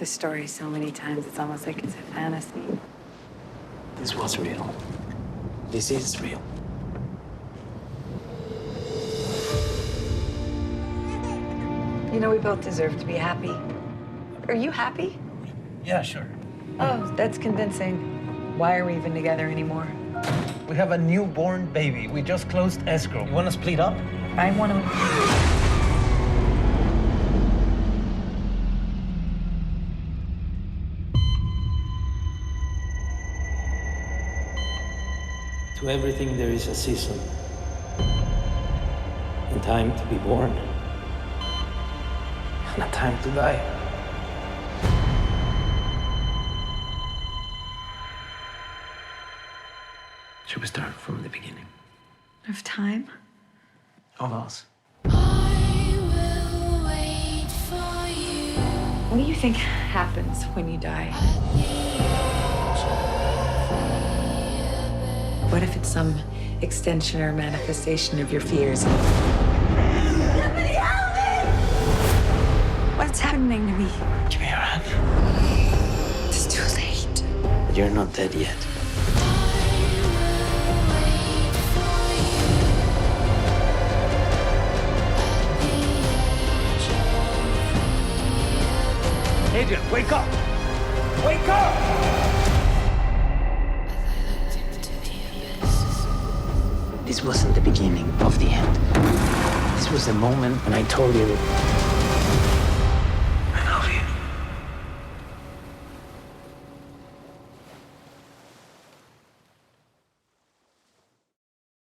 the story so many times, it's almost like it's a fantasy. This was real. This is real. You know, we both deserve to be happy. Are you happy? Yeah, sure. Oh, that's convincing. Why are we even together anymore? We have a newborn baby. We just closed escrow. You want to split up? I want to. To everything there is a season. And time to be born. And a time to die. Should we start from the beginning? Of time? Of us. I will wait for you. What do you think happens when you die? What if it's some extension or manifestation of your fears? Somebody help me! What's happening to me? Give me your hand. It's too late. But you're not dead yet. Adrian, wake up! Wake up! This wasn't the beginning of the end. This was the moment when I told you